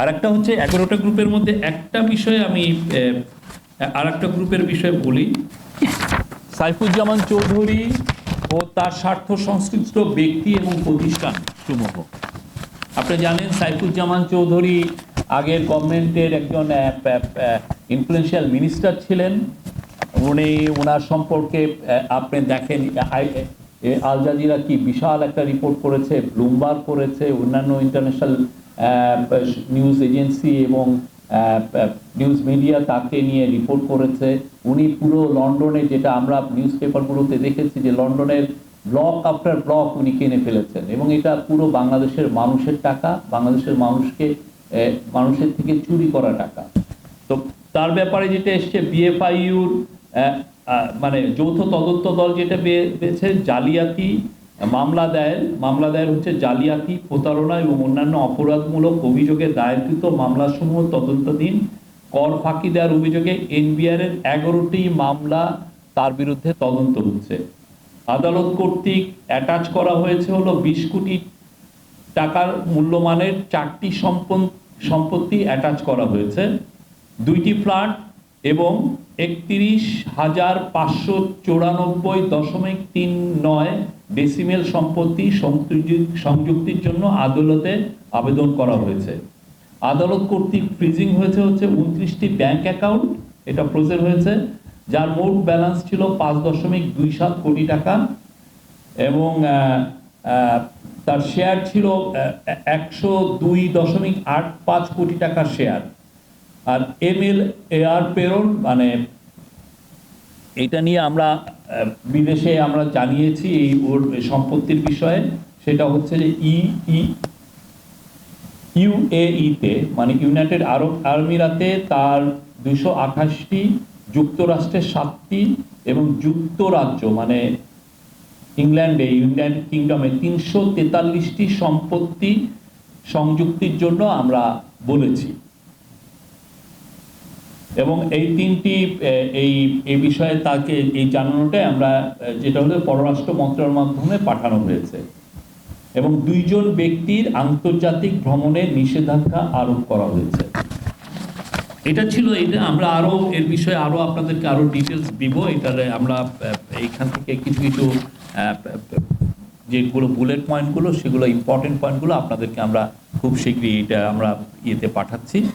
আর একটা হচ্ছে এগারোটা গ্রুপের মধ্যে একটা বিষয়ে আমি আর একটা গ্রুপের বিষয়ে বলি। সাইফুজ্জামান চৌধুরী ও তার স্বার্থ সংশ্লিষ্ট ব্যক্তি এবং প্রতিষ্ঠান সমূহ। আপনি জানেন সাইফুজ্জামান চৌধুরী আগের গভর্নমেন্টের একজন ইনফ্লুয়েন্সিয়াল মিনিস্টার ছিলেন। উনি ওনার সম্পর্কে আপনি দেখেন আল জাজিরা কি বিশাল একটা রিপোর্ট করেছে, ব্লুমবার্গ করেছে, অন্যান্য ইন্টারন্যাশনাল নিউজ এজেন্সি এবং নিউজ মিডিয়া তাকে নিয়ে রিপোর্ট করেছে। উনি পুরো লন্ডনে যেটা আমরা নিউজ পেপারগুলোতে দেখেছি যে লন্ডনের ব্লক আফটার ব্লক উনি কিনে ফেলেছেন এবং এটা পুরো বাংলাদেশের মানুষের টাকা, বাংলাদেশের মানুষকে মানুষের থেকে চুরি করা টাকা। তো তার ব্যাপারে যেটা এসছে বিএফআইউর মানে যৌথ তদন্ত দল যেটা পেয়ে- পেয়েছে জালিয়াতি মামলা দায়ের মামলা দায়ের হচ্ছে জালিয়াতি প্রতারণা এবং অন্যান্য অপরাধমূলক অভিযোগে দায়েরকৃত মামলাসমূহ তদন্তাধীন কর ফাঁকি দেওয়ার অভিযোগে এনবিআর এর এগারোটি মামলা তার বিরুদ্ধে তদন্ত হচ্ছে। আদালত কর্তৃক অ্যাটাচ করা হয়েছে হলো বিশ কোটি টাকার মূল্যমানের চারটি সম্পত্তি অ্যাটাচ করা হয়েছে। দুইটি ফ্ল্যাট এবং একত্রিশ হাজার পাঁচশো চৌরানব্বই দশমিক তিন নয় ডেসিমেল সম্পত্তি সংযুক্তি- সংযুক্তির জন্য আদালতে আবেদন করা হয়েছে। আদালত কর্তৃক ফ্রিজিং হয়েছে হচ্ছে উনত্রিশটি ব্যাংক অ্যাকাউন্ট এটা ফ্রোজেন হয়েছে, যার মোট ব্যালেন্স ছিল পাঁচ দশমিক দুই সাত কোটি টাকা এবং তার শেয়ার ছিল একশো দুই দশমিক আট পাঁচ কোটি টাকার শেয়ার আর এল এআর পেরোল মানে এটা নিয়ে আমরা বিদেশে আমরা জানিয়েছি এই ওর সম্পত্তির বিষয়ে। সেটা হচ্ছে যে ই ই ইউএইতে মানে ইউনাইটেড আরব আর্মিরাতে তার দুশো আঠাশটি যুক্তরাষ্ট্রের সাতটি এবং যুক্তরাজ্য মানে ইংল্যান্ডে ইউনাইটেড কিংডমে তিনশো তেতাল্লিশটি সম্পত্তি সংযুক্তির জন্য আমরা বলেছি। এবং এই তিনটি এই এই বিষয়ে তাকে, এই জানানোটাই আমরা যেটা হলো পররাষ্ট্র মন্ত্রণালয়ের মাধ্যমে পাঠানো হয়েছে। এবং দুইজন ব্যক্তির আন্তর্জাতিক ভ্রমণে নিষেধাজ্ঞা আরোপ করা হয়েছে। এটা ছিল, এটা আমরা আরও এর বিষয়ে আরও আপনাদেরকে আরও ডিটেলস দিব। এটার, আমরা এইখান থেকে কিছু কিছু যেগুলো বুলেট পয়েন্টগুলো সেগুলো ইম্পর্টেন্ট পয়েন্টগুলো আপনাদেরকে আমরা খুব শীঘ্রই এটা আমরা ইয়েতে পাঠাচ্ছি।